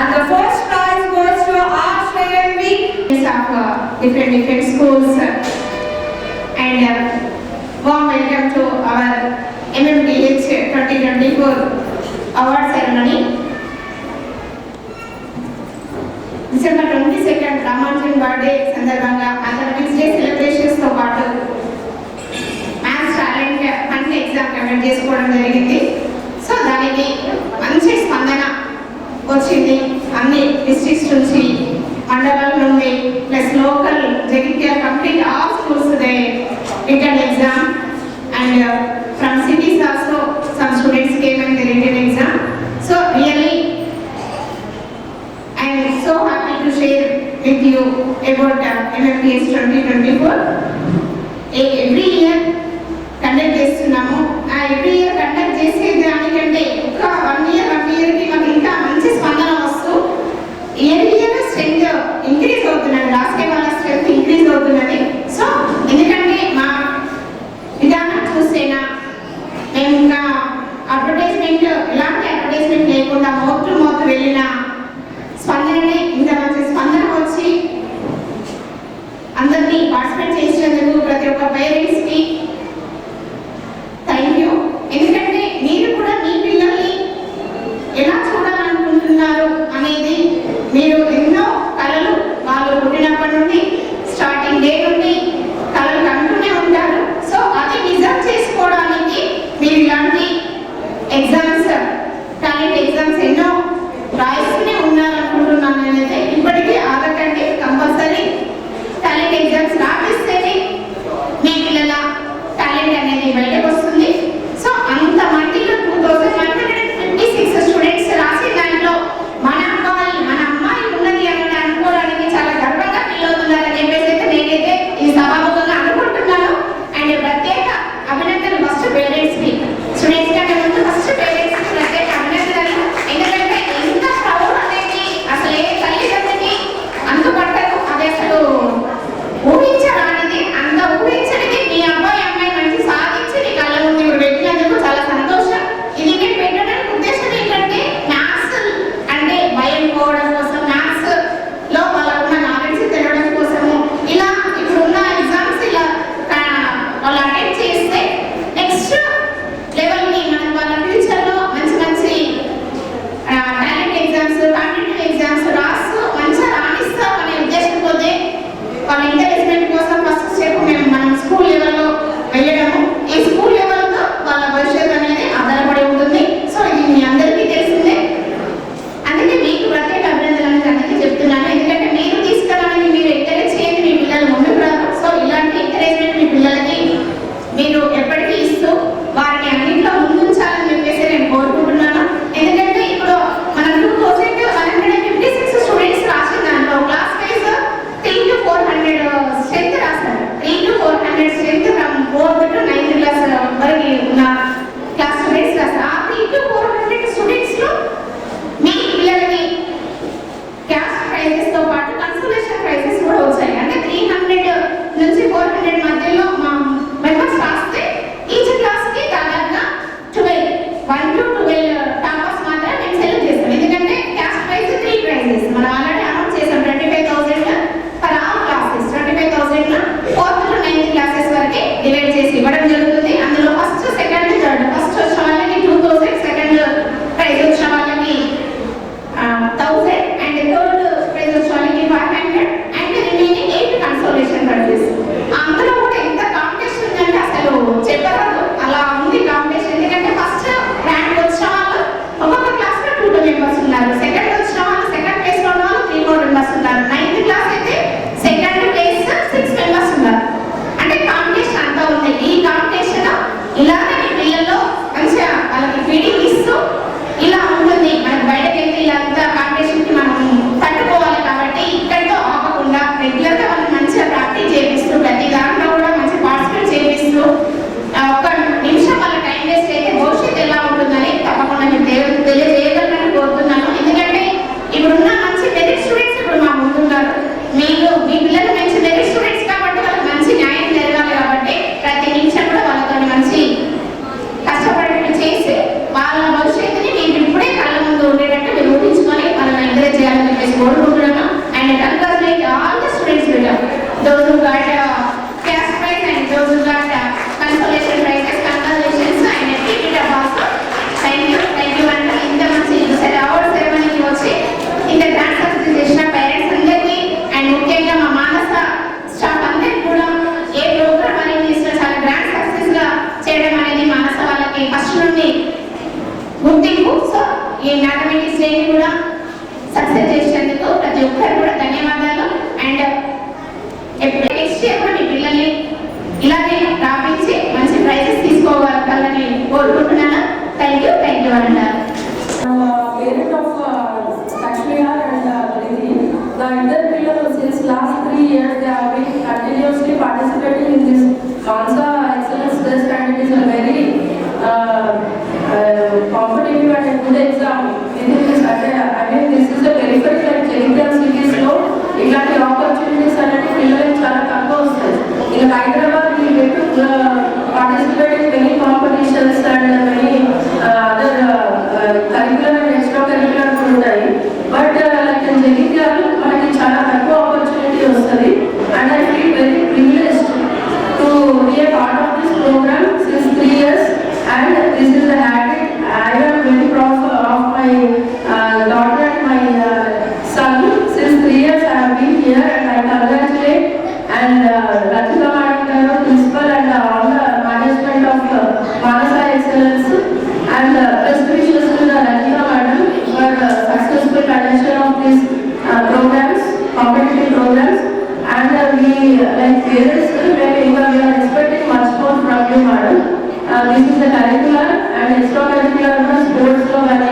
And the first prize goes to our fair week of uh, different different schools. And uh, warm welcome to our MMDH 2024 award ceremony. December twenty second Ramanujan birthday సందర్భంగా అతను day సెలబ్రేషన్స్తో పాటు maths talent fun exam conduct చేసుకోవడం జరిగింది so దానికి మంచి వచ్చింది. అన్ని డిస్ట్రిక్ట్స్ నుంచి మండలం నుండి plus local Jagtial complete all schools they written exam and from cities also some students came and the written exam so really I I'm so happy to share with you about MMPS twenty twenty four every exams time exams इन्नो राइस ने ఈ mathematics డేని కూడా success చేసినందుకు ప్రతి ఒక్కరు కూడా ధన్యవాదాలు. నెక్స్ట్ చెప్పండి పిల్లల్ని ఇలాగే రాపించి మంచి ప్రైజెస్ తీసుకోగలగాలని కోరుకుంటున్నాను? థ్యాంక్ యూ థ్యాంక్ యూ అన్నారు parent of Lakshmi garu and ఇది నా ఇద్దరు పిల్లలు since last three years they have been continuously participating in this contest సాయంత్రం like serious school uh, we are expecting much more from you, madam. Uh, this is the curricular and extracurricular sports club and